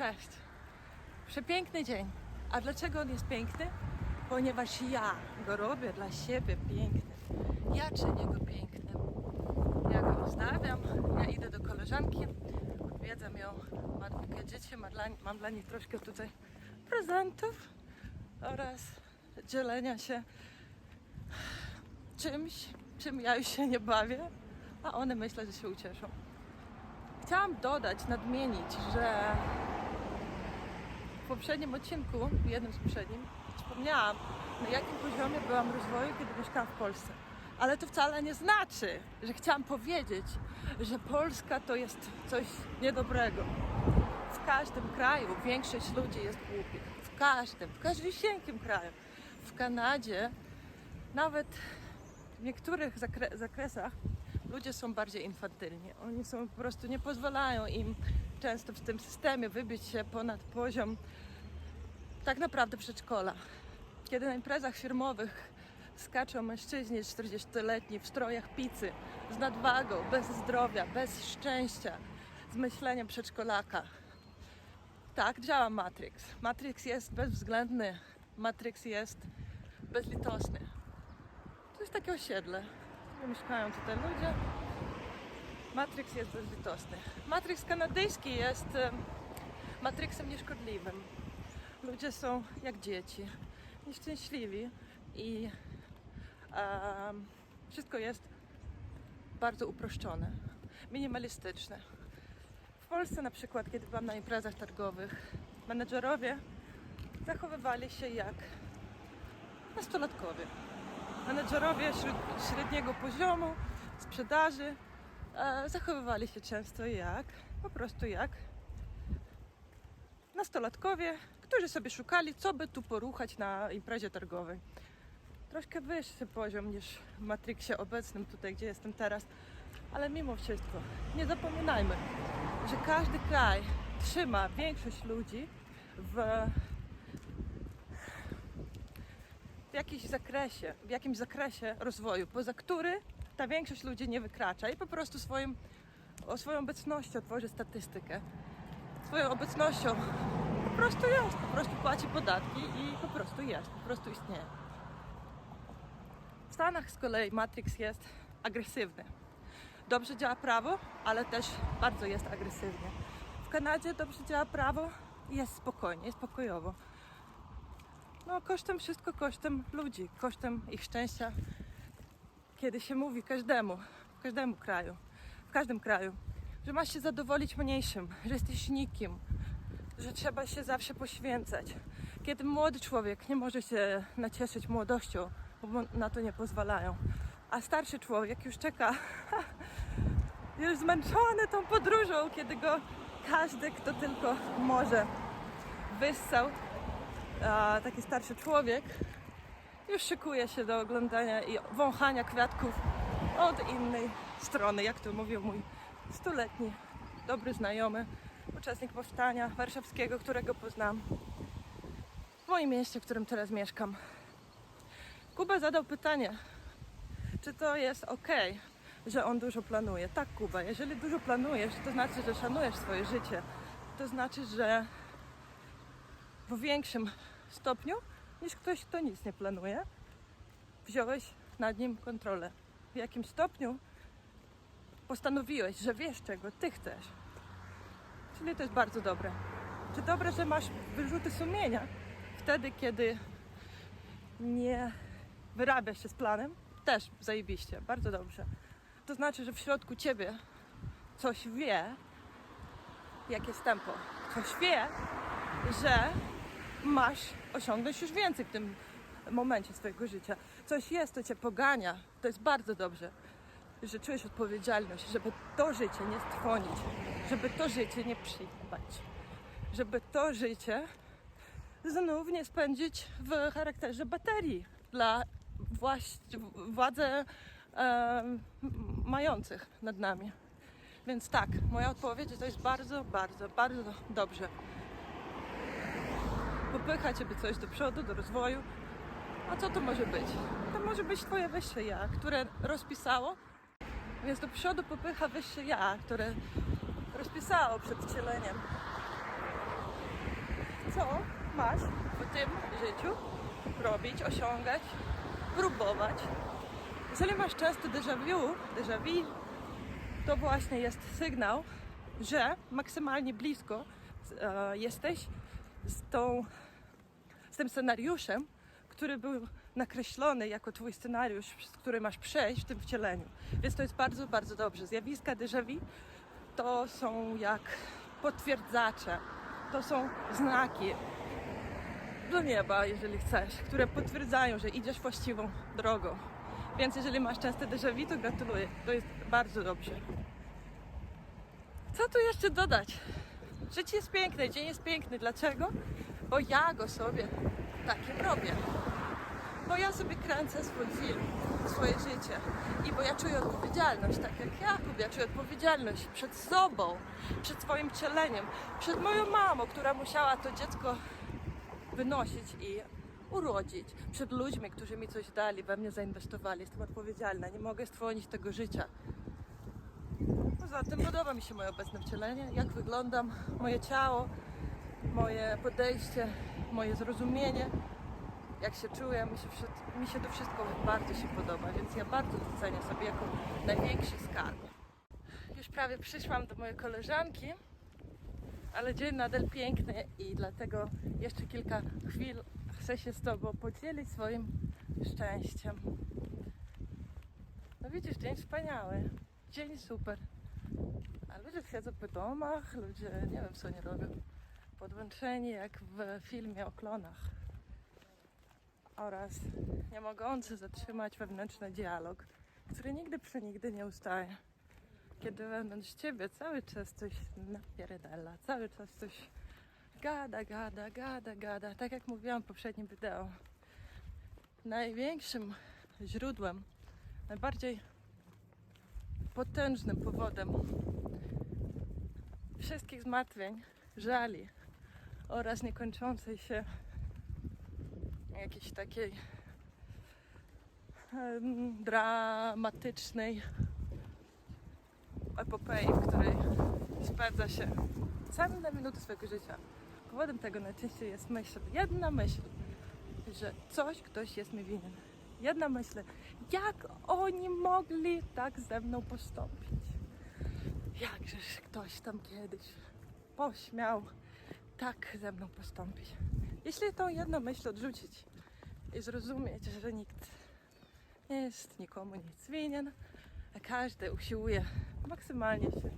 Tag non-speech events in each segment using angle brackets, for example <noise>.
Cześć. Przepiękny dzień. A dlaczego on jest piękny? Ponieważ ja go robię dla siebie piękny. Ja czynię go pięknym. Ja go rozdawiam, ja idę do koleżanki, odwiedzam ją, ma dwójkę dzieci, ma dla, mam dla nich troszkę tutaj prezentów oraz dzielenia się czymś, czym ja już się nie bawię, a one myślę, że się ucieszą. Chciałam dodać, nadmienić, że poprzednim odcinku, w jednym z poprzednim, wspomniałam, na jakim poziomie byłam rozwoju, kiedy mieszkałam w Polsce. Ale to wcale nie znaczy, że chciałam powiedzieć, że Polska to jest coś niedobrego. W każdym kraju większość ludzi jest głupich. W każdym, w każdym kraju. W Kanadzie nawet w niektórych zakre- zakresach ludzie są bardziej infantylni. Oni są po prostu nie pozwalają im często w tym systemie wybić się ponad poziom tak naprawdę przedszkola. Kiedy na imprezach firmowych skaczą mężczyźni 40-letni w strojach pizzy, z nadwagą, bez zdrowia, bez szczęścia, z myśleniem przedszkolaka. Tak działa Matrix. Matrix jest bezwzględny. Matrix jest bezlitosny. To jest takie osiedle. Mieszkają tutaj ludzie. Matrix jest bezlitosny. Matrix kanadyjski jest em, Matrixem nieszkodliwym. Ludzie są jak dzieci, nieszczęśliwi i em, wszystko jest bardzo uproszczone, minimalistyczne. W Polsce na przykład, kiedy byłam na imprezach targowych, menedżerowie zachowywali się jak nastolatkowie menedżerowie śred- średniego poziomu sprzedaży zachowywali się często jak, po prostu jak nastolatkowie, którzy sobie szukali, co by tu poruchać na imprezie targowej. Troszkę wyższy poziom niż w Matrixie obecnym, tutaj gdzie jestem teraz, ale mimo wszystko nie zapominajmy, że każdy kraj trzyma większość ludzi w w jakimś zakresie, w jakimś zakresie rozwoju, poza który ta większość ludzi nie wykracza i po prostu swoim, o swoją obecnością tworzy statystykę. Swoją obecnością po prostu jest, po prostu płaci podatki i po prostu jest, po prostu istnieje. W Stanach z kolei Matrix jest agresywny. Dobrze działa prawo, ale też bardzo jest agresywnie. W Kanadzie dobrze działa prawo i jest spokojnie, jest pokojowo. No, kosztem wszystko kosztem ludzi, kosztem ich szczęścia. Kiedy się mówi każdemu, w każdym kraju, w każdym kraju, że masz się zadowolić mniejszym, że jesteś nikim, że trzeba się zawsze poświęcać. Kiedy młody człowiek nie może się nacieszyć młodością, bo na to nie pozwalają, a starszy człowiek już czeka, <laughs> już zmęczony tą podróżą, kiedy go każdy, kto tylko może, wyssał a taki starszy człowiek już szykuje się do oglądania i wąchania kwiatków od innej strony, jak to mówił mój stuletni dobry znajomy, uczestnik powstania warszawskiego, którego poznam w moim mieście, w którym teraz mieszkam. Kuba zadał pytanie, czy to jest ok, że on dużo planuje. Tak, Kuba, jeżeli dużo planujesz, to znaczy, że szanujesz swoje życie. To znaczy, że w większym stopniu niż ktoś, kto nic nie planuje. Wziąłeś nad nim kontrolę. W jakim stopniu postanowiłeś, że wiesz czego ty chcesz. Czyli to jest bardzo dobre. Czy dobre, że masz wyrzuty sumienia wtedy, kiedy nie wyrabiasz się z planem? Też zajebiście, bardzo dobrze. To znaczy, że w środku ciebie coś wie, jakie jest tempo. Coś wie, że masz osiągnąć już więcej w tym momencie swojego życia. Coś jest, to cię pogania. To jest bardzo dobrze, że czujesz odpowiedzialność, żeby to życie nie stwonić, żeby to życie nie przyjmować, żeby to życie znów nie spędzić w charakterze baterii dla władzy em, mających nad nami. Więc tak, moja odpowiedź to jest bardzo, bardzo, bardzo dobrze popycha Ciebie coś do przodu, do rozwoju. A co to może być? To może być Twoje wyższe ja, które rozpisało, więc do przodu popycha wyższe ja, które rozpisało przed wcieleniem masz w tym życiu robić, osiągać, próbować. Jeżeli masz często déjà vu, déjà vu, to właśnie jest sygnał, że maksymalnie blisko e, jesteś z, tą, tym scenariuszem, który był nakreślony jako twój scenariusz, przez który masz przejść w tym wcieleniu. Więc to jest bardzo, bardzo dobrze. Zjawiska déjà vu to są jak potwierdzacze, to są znaki do nieba, jeżeli chcesz, które potwierdzają, że idziesz właściwą drogą. Więc jeżeli masz częste déjà vu, to gratuluję. To jest bardzo dobrze. Co tu jeszcze dodać? Życie jest piękne, dzień jest piękny. Dlaczego? Bo ja go sobie takim robię. Bo ja sobie kręcę swój film, swoje życie. I bo ja czuję odpowiedzialność, tak jak Jakub, ja czuję odpowiedzialność przed sobą, przed swoim cieleniem, przed moją mamą, która musiała to dziecko wynosić i urodzić, przed ludźmi, którzy mi coś dali, we mnie zainwestowali. Jestem odpowiedzialna, nie mogę stworzyć tego życia. Poza tym podoba mi się moje obecne wcielenie, jak wyglądam, moje ciało, moje podejście, moje zrozumienie, jak się czuję, mi się, mi się to wszystko bardzo się podoba, więc ja bardzo to sobie jako największy skarb. Już prawie przyszłam do mojej koleżanki, ale dzień nadal piękny i dlatego jeszcze kilka chwil chcę się z Tobą podzielić swoim szczęściem. No widzisz, dzień wspaniały, dzień super. A ludzie siedzą po domach, ludzie nie wiem co nie robią. Podłączeni jak w filmie o klonach. Oraz nie mogący zatrzymać wewnętrzny dialog, który nigdy przenigdy nie ustaje. Kiedy wewnątrz ciebie cały czas coś napierdala, cały czas coś gada, gada, gada, gada. Tak jak mówiłam w poprzednim wideo. Największym źródłem, najbardziej potężnym powodem wszystkich zmartwień, żali oraz niekończącej się jakiejś takiej dramatycznej epopei, w której spędza się całe minuty swojego życia. Powodem tego najczęściej jest myśl, jedna myśl, że coś ktoś jest mi winien. Jedna myśl, jak oni mogli tak ze mną postąpić? Jakżeż ktoś tam kiedyś pośmiał tak ze mną postąpić. Jeśli tą jedną myśl odrzucić i zrozumieć, że nikt nie jest nikomu nic winien, a każdy usiłuje maksymalnie się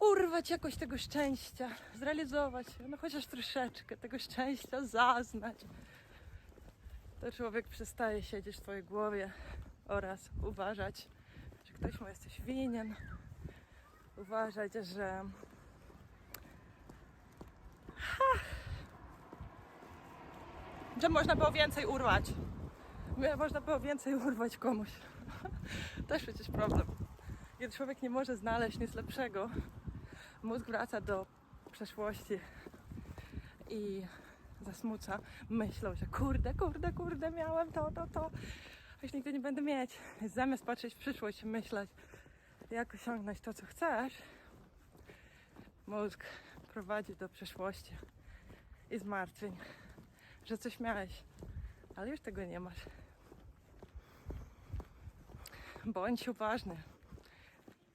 urwać jakoś tego szczęścia, zrealizować, no chociaż troszeczkę tego szczęścia zaznać, to człowiek przestaje siedzieć w swojej głowie oraz uważać, że ktoś mu jest coś winien, uważać, że że można było więcej urwać. Można było więcej urwać komuś. <laughs> Też przecież problem. Kiedy człowiek nie może znaleźć nic lepszego, mózg wraca do przeszłości i zasmuca myślą, że kurde, kurde, kurde, miałem to, to, to, a już nigdy nie będę mieć. Zamiast patrzeć w przyszłość i myśleć, jak osiągnąć to, co chcesz, mózg prowadzi do przeszłości i zmartwień, że coś miałeś, ale już tego nie masz. Bądź uważny.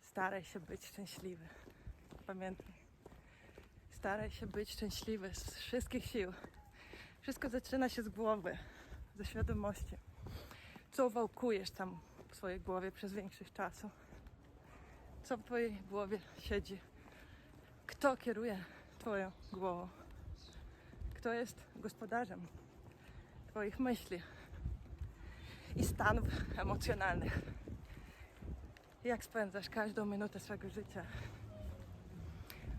Staraj się być szczęśliwy. Pamiętaj. Staraj się być szczęśliwy z wszystkich sił. Wszystko zaczyna się z głowy, ze świadomości. Co wałkujesz tam w swojej głowie przez większość czasu? Co w twojej głowie siedzi? Kto kieruje twoją głową? Kto jest gospodarzem twoich myśli i stanów emocjonalnych? Jak spędzasz każdą minutę swojego życia?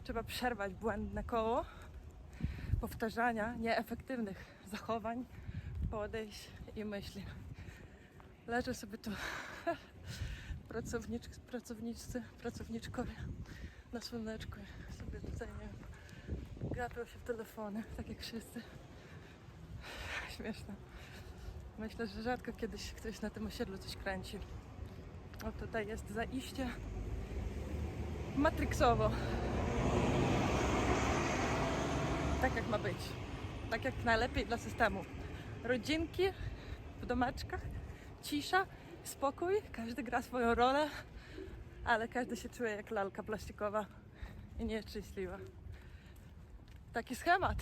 Trzeba przerwać błędne koło powtarzania nieefektywnych zachowań, podejść i myśli. Leżę sobie tu <laughs> pracownicz, pracowniczcy, pracowniczkowie na słoneczku tutaj, nie się w telefony, tak jak wszyscy. Śmieszne. Myślę, że rzadko kiedyś ktoś na tym osiedlu coś kręci. O, tutaj jest zaiście matrixowo. Tak jak ma być. tak jak najlepiej dla systemu. Rodzinki w domeczkach, cisza, spokój, każdy gra swoją rolę, ale każdy się czuje jak lalka plastikowa i nie szczęśliwa. Taki schemat.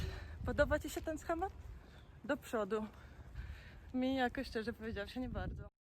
Podoba Ci się ten schemat? Do przodu. Mi jakoś szczerze powiedziawszy nie bardzo.